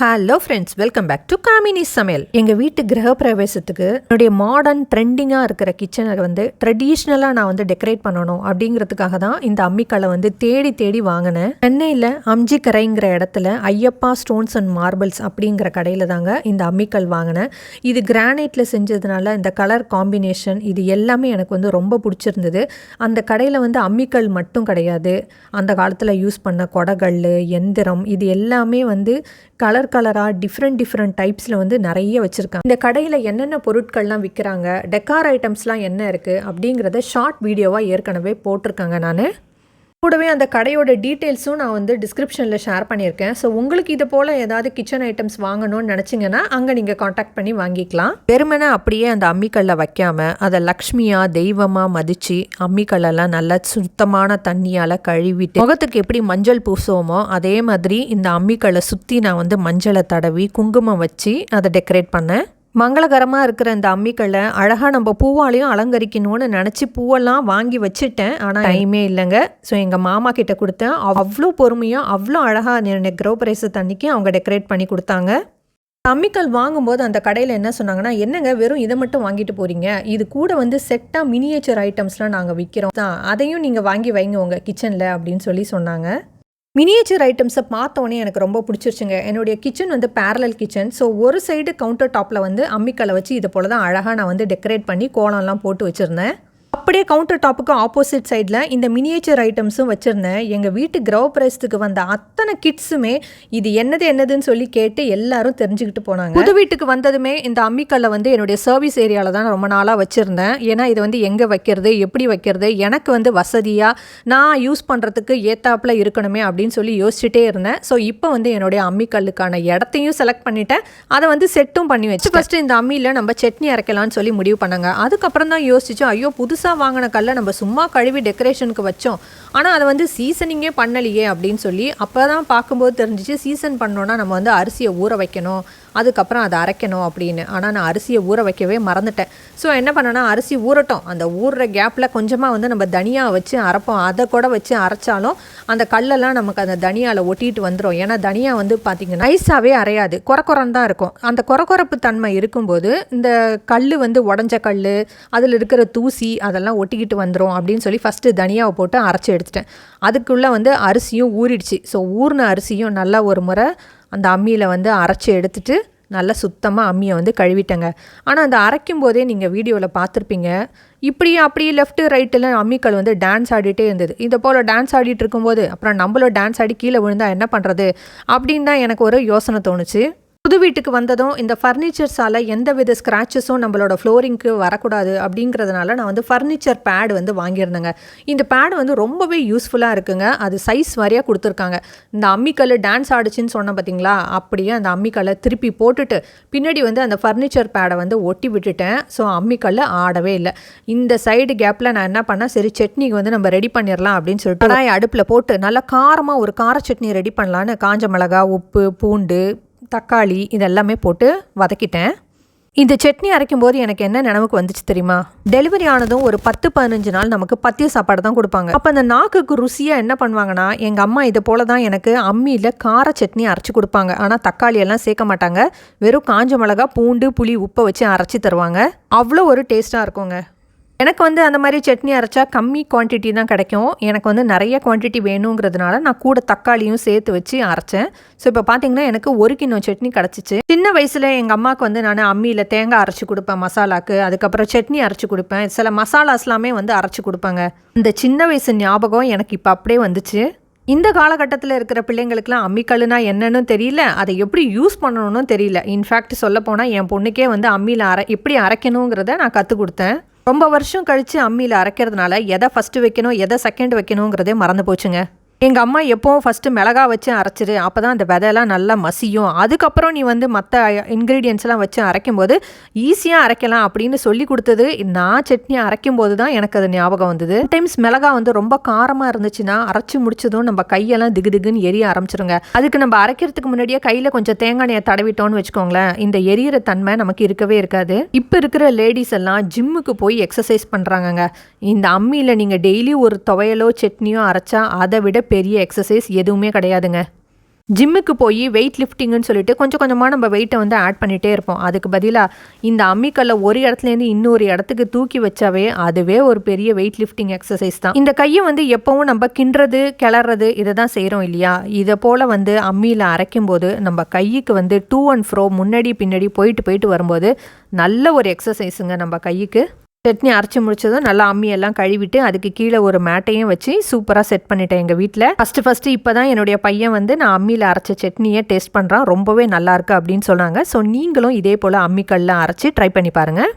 Hello friends welcome back to Kamini சமையல் எங்கள் வீட்டு கிரக பிரவேசத்துக்கு என்னுடைய மாடர்ன் ட்ரெண்டிங்காக இருக்கிற கிச்சனை வந்து ட்ரெடிஷ்னலாக நான் வந்து டெக்கரேட் பண்ணணும் அப்படிங்கிறதுக்காக தான் இந்த அம்மிக்கலை வந்து தேடி தேடி வாங்கினேன். சென்னையில் அம்ஜிக்கரைங்கிற இடத்துல ஐயப்பா ஸ்டோன்ஸ் அண்ட் மார்பிள்ஸ் அப்படிங்கிற கடையில் தாங்க இந்த அம்மிக்கல் வாங்கினேன். இது கிரானைட்டில் செஞ்சதுனால இந்த கலர் காம்பினேஷன் இது எல்லாமே எனக்கு வந்து ரொம்ப பிடிச்சிருந்தது. அந்த கடையில் வந்து அம்மிக்கல் மட்டும் கிடையாது. அந்த காலத்தில் யூஸ் பண்ண கொடகல் எந்திரம் இது எல்லாமே வந்து கலர் கலராக டிஃப்ரெண்ட் டிஃப்ரெண்ட் டைப்ஸில் வந்து நிறைய வச்சுருக்காங்க. இந்த கடையில் என்னென்ன பொருட்கள்லாம் விற்கிறாங்க டெக்கார் ஐட்டம்ஸ்லாம் என்ன இருக்குது அப்படிங்கிறத ஷார்ட் வீடியோவாக ஏற்கனவே போட்டிருக்காங்க நான். கூடவே அந்த கடையோட டீட்டெயில்ஸும் நான் வந்து டிஸ்கிரிப்ஷனில் ஷேர் பண்ணியிருக்கேன். ஸோ உங்களுக்கு இது போல் ஏதாவது கிச்சன் ஐட்டம்ஸ் வாங்கணும்னு நினச்சிங்கன்னா அங்கே நீங்கள் காண்டாக்ட் பண்ணி வாங்கிக்கலாம். வெறுமனே அப்படியே அந்த அம்மிக்கல்லை வைக்காமல் அதை லக்ஷ்மியாக தெய்வமாக மதித்து அம்மிக்கல்லெல்லாம் நல்லா சுத்தமான தண்ணியால் கழுவிட்டு முகத்துக்கு எப்படி மஞ்சள் பூசுவோமோ அதே மாதிரி இந்த அம்மிக்கல்லை சுற்றி நான் வந்து மஞ்சளை தடவி குங்குமம் வச்சு அதை டெக்கரேட் பண்ணேன். மங்களகரமாக இருக்கிற இந்த அம்மிக்கல்லை அழகாக நம்ம பூவாலையும் அலங்கரிக்கணும்னு நினச்சி பூவெல்லாம் வாங்கி வச்சுட்டேன். ஆனால் டைமே இல்லைங்க. ஸோ எங்கள் மாமா கிட்ட கொடுத்தேன். அவ்வளோ பொறுமையாக அவ்வளோ அழகாக எனக்கு கிரௌபரேச தண்ணிக்கு அவங்க டெக்கரேட் பண்ணி கொடுத்தாங்க. அம்மிக்கல் வாங்கும்போது அந்த கடையில் என்ன சொன்னாங்கன்னா என்னங்க வெறும் இதை மட்டும் வாங்கிட்டு போகிறீங்க இது கூட வந்து செட்டாக மினியேச்சர் ஐட்டம்ஸ்லாம் நாங்கள் விற்கிறோம் தான் அதையும் நீங்கள் வாங்கி வைங்க உங்கள் கிச்சனில் அப்படின்னு சொல்லி சொன்னாங்க. மினியேச்சர் ஐட்டம்ஸை பார்த்தோன்னே எனக்கு ரொம்ப பிடிச்சிருச்சுங்க. என்னுடைய கிச்சன் வந்து பேரலல் கிச்சன் ஸோ ஒரு சைடு கவுண்டர் டாப்பில் வந்து அம்மிக்கலை வச்சு இது போல் தான் அழகாக நான் வந்து டெக்கரேட் பண்ணி கோலம்லாம் போட்டு வச்சுருந்தேன். அப்படியே கவுண்டர் டாப்புக்கு ஆப்போசிட் சைடில் இந்த மினியேச்சர் ஐட்டம்ஸும் வச்சுருந்தேன். எங்கள் வீட்டு கிரவ பிரேசத்துக்கு வந்த அத்தனை கிட்ஸுமே இது என்னது என்னதுன்னு சொல்லி கேட்டு எல்லாரும் தெரிஞ்சுக்கிட்டு போனாங்க. புது வீட்டுக்கு வந்ததுமே இந்த அம்மிக்கல்லை வந்து என்னுடைய சர்வீஸ் ஏரியாவில் தான் ரொம்ப நாளாக வச்சுருந்தேன். ஏன்னா இது வந்து எங்கே வைக்கிறது எப்படி வைக்கிறது எனக்கு வந்து வசதியாக நான் யூஸ் பண்ணுறதுக்கு ஏத்தாப்பில் இருக்கணுமே அப்படின்னு சொல்லி யோசிச்சுட்டே இருந்தேன். ஸோ இப்போ வந்து என்னுடைய அம்மிக்கல்லுக்கான இடத்தையும் செலக்ட் பண்ணிட்டேன். அதை வந்து செட்டும் பண்ணி வச்சு ஃபஸ்ட்டு இந்த அம்மியில் நம்ம சட்னி அரைக்கலாம்னு சொல்லி முடிவு பண்ணாங்க. அதுக்கப்புறம் தான் யோசிச்சோம் ஐயோ புதுசாக வாங்கின கல்லை நம்ம சும்மா கழுவி டெக்கரேஷனுக்கு வச்சோம். ஆனால் அதை வந்து சீசனிங்கே பண்ணலையே அப்படின்னு சொல்லி அப்போ தான் பார்க்கும்போது தெரிஞ்சிச்சு சீசன் பண்ணோன்னா நம்ம வந்து அரிசியை ஊற வைக்கணும். அதுக்கப்புறம் அதை அரைக்கணும் அப்படின்னு. ஆனால் நான் அரிசியை ஊற வைக்கவே மறந்துட்டேன். ஸோ என்ன பண்ணேன்னா அரிசி ஊறட்டும். அந்த ஊறுற கேப்பில் கொஞ்சமாக வந்து நம்ம தனியாக வச்சு அரைப்போம். அதை கூட வச்சு அரைச்சாலும் அந்த கல்லெல்லாம் நமக்கு அந்த தனியாவில் ஒட்டிட்டு வந்துடும் ஏன்னா தனியா வந்து பார்த்திங்கன்னா நைஸாகவே அரையாது. குறை தான் இருக்கும். அந்த குறக்குறப்பு தன்மை இருக்கும்போது இந்த கல் வந்து உடஞ்ச கல் அதில் இருக்கிற தூசி அதெல்லாம் ஒட்டிக்கிட்டு வந்துடும் அப்படின்னு சொல்லி ஃபஸ்ட்டு தனியாவை போட்டு அரைச்சி எடுத்துட்டேன். அதுக்குள்ளே வந்து அரிசியும் ஊறிடுச்சு. ஸோ ஊறின அரிசியும் நல்லா ஒரு முறை அந்த அம்மியில் வந்து அரைச்சி எடுத்துட்டு நல்லா சுத்தமாக அம்மியை வந்து கழுவிட்டேங்க. ஆனால் அந்த அரைக்கும் போதே நீங்கள் வீடியோவில் பார்த்துருப்பீங்க. இப்படி அப்படியே லெஃப்ட்டு ரைட்டில் அம்மிக்கல் வந்து டான்ஸ் ஆடிட்டே இருந்தது. இதை போல் டான்ஸ் ஆடிட்டு இருக்கும்போது அப்புறம் நம்மளும் டான்ஸ் ஆடி கீழே விழுந்தால் என்ன பண்ணுறது அப்படின்னு தான் எனக்கு ஒரு யோசனை தோணுச்சு. புது வீட்டுக்கு வந்ததும் இந்த ஃபர்னிச்சர்ஸால் எந்த வித ஸ்க்ராச்சஸும் நம்மளோட ஃப்ளோரிங்க்கு வரக்கூடாது அப்படிங்கிறதுனால நான் வந்து ஃபர்னிச்சர் பேட் வந்து வாங்கியிருந்தேங்க. இந்த பேட் வந்து ரொம்பவே யூஸ்ஃபுல்லாக இருக்குங்க. அது சைஸ் வாரியாக கொடுத்துருக்காங்க. இந்த அம்மிக்கல் டான்ஸ் ஆடிச்சின்னு சொன்னேன் பார்த்தீங்களா அப்படியே அந்த அம்மிக்கல்லை திருப்பி போட்டுட்டு பின்னாடி வந்து அந்த ஃபர்னிச்சர் பேடை வந்து ஒட்டி விட்டுட்டேன். ஸோ அம்மிக்கல் ஆடவே இல்லை. இந்த சைடு கேப்பில் நான் என்ன பண்ணேன்? சரி சட்னிக்கு வந்து நம்ம ரெடி பண்ணிடலாம் அப்படின்னு சொல்லிட்டு அடுப்பில் போட்டு நல்லா காரமாக ஒரு கார சட்னி ரெடி பண்ணலான்னு காஞ்ச மிளகா உப்பு பூண்டு தக்காளி இதெல்லாமே போட்டு வதக்கிட்டேன். இந்த சட்னி அரைக்கும் போது எனக்கு என்ன நினைவுக்கு வந்துச்சு தெரியுமா? டெலிவரி ஆனதும் ஒரு பத்து பதினஞ்சு நாள் நமக்கு பத்திய சாப்பாடு தான் கொடுப்பாங்க. அப்போ அந்த நாக்குக்கு ருசியாக என்ன பண்ணுவாங்கன்னா எங்கள் அம்மா இதை போல தான் எனக்கு அம்மியில் கார சட்னி அரைச்சி கொடுப்பாங்க. ஆனால் தக்காளி எல்லாம் சேர்க்க மாட்டாங்க. வெறும் காஞ்ச மிளகா பூண்டு புளி உப்பை வச்சு அரைச்சி தருவாங்க. அவ்வளோ ஒரு டேஸ்ட்டாக இருக்குங்க. எனக்கு வந்து அந்த மாதிரி சட்னி அரைச்சா கம்மி குவான்டிட்டி தான் கிடைக்கும். எனக்கு வந்து நிறைய குவான்டிட்டி வேணுங்கிறதுனால நான் கூட தக்காளியும் சேர்த்து வச்சு அரைச்சேன். ஸோ இப்போ பார்த்தீங்கன்னா எனக்கு ஒரு கிண்ணம் சட்னி கிடச்சிச்சு. சின்ன வயசில் எங்கள் அம்மாவுக்கு வந்து நான் அம்மியில் தேங்காய் அரைச்சி கொடுப்பேன் மசாலாக்கு. அதுக்கப்புறம் சட்னி அரைச்சி கொடுப்பேன். சில மசாலாஸ்லாமே வந்து அரைச்சி கொடுப்பாங்க. இந்த சின்ன வயசு ஞாபகம் எனக்கு இப்போ அப்படியே வந்துச்சு. இந்த காலகட்டத்தில் இருக்கிற பிள்ளைங்களுக்குலாம் அம்மிக்கல்லுனா என்னன்னு தெரியல. அதை எப்படி யூஸ் பண்ணணும்னு தெரியல. இன்ஃபேக்ட் சொல்ல போனால் என் பொண்ணுக்கே வந்து அம்மியில் அரை எப்படி அரைக்கணுங்கிறத நான் கற்றுக் கொடுத்தேன். ரொம்ப வருஷம் கழித்து அம்மியில் அரைக்கிறதுனால எதை ஃபஸ்ட்டு வைக்கணும் எதை செகண்ட் வைக்கணுங்கிறதே மறந்து போச்சுங்க. எங்கள் அம்மா எப்போவும் ஃபஸ்ட்டு மிளகா வச்சு அரைச்சிரு அப்போ தான் அந்த விதையெல்லாம் நல்லா மசியும். அதுக்கப்புறம் நீ வந்து மற்ற இன்க்ரீடியன்ஸ்லாம் வச்சு அரைக்கும் போது ஈஸியாக அரைக்கலாம் அப்படின்னு சொல்லி கொடுத்தது நான் சட்னி அரைக்கும் போது தான் எனக்கு அது ஞாபகம் வந்தது. டைம்ஸ் மிளகா வந்து ரொம்ப காரமாக இருந்துச்சுன்னா அரைச்சி முடிச்சதும் நம்ம கையெல்லாம் திகு திகுன்னு எரிய ஆரம்பிச்சிருங்க. அதுக்கு நம்ம அரைக்கிறதுக்கு முன்னாடியே கையில் கொஞ்சம் தேங்காய் எண்ணெயை தடவிட்டோம்னு வச்சுக்கோங்களேன். இந்த எரியிற தன்மை நமக்கு இருக்கவே இருக்காது. இப்போ இருக்கிற லேடிஸ் எல்லாம் ஜிம்முக்கு போய் எக்ஸசைஸ் பண்ணுறாங்கங்க இந்த அம்மியில் நீங்கள் டெய்லி ஒரு துவையலோ சட்னியோ அரைச்சா அதை விட பெரிய எக்ஸசைஸ் எதுவுமே கிடையாதுங்க. ஜிம்முக்கு போய் வெயிட் லிஃப்டிங்னு சொல்லிட்டு கொஞ்சம் கொஞ்சமாக நம்ம வெயிட்டை வந்து ஆட் பண்ணிகிட்டே இருப்போம். அதுக்கு பதிலாக இந்த அம்மிக்கல்லை ஒரு இடத்துலேருந்து இன்னொரு இடத்துக்கு தூக்கி வச்சாவே அதுவே ஒரு பெரிய வெயிட் லிஃப்டிங் எக்ஸசைஸ் தான். இந்த கையை வந்து எப்போவும் நம்ம கிண்டுறது கிளறது இதை தான் செய்கிறோம் இல்லையா? இதை போல் வந்து அம்மியில் அரைக்கும் போது நம்ம கைக்கு வந்து டூ அண்ட் ஃப்ரோ முன்னாடி பின்னாடி போயிட்டு போயிட்டு வரும்போது நல்ல ஒரு எக்ஸசைஸுங்க நம்ம கைக்கு. சட்னி அரைச்சி முடிச்சதும் நல்லா அம்மியெல்லாம் கழுவிட்டு அதுக்கு கீழே ஒரு மேட்டையும் வச்சு சூப்பராக செட் பண்ணிட்டேன் எங்கள் வீட்டில் ஃபஸ்ட்டு ஃபஸ்ட்டு இப்போ தான் என்னுடைய பையன் வந்து நான் அம்மியில் அரைச்ச சட்னியை டேஸ்ட் பண்ணுறான் ரொம்பவே நல்லாயிருக்கு அப்படின்னு சொன்னாங்க. ஸோ நீங்களும் இதே போல் அம்மிக்கல்லாம் அரைச்சி ட்ரை பண்ணி பாருங்கள்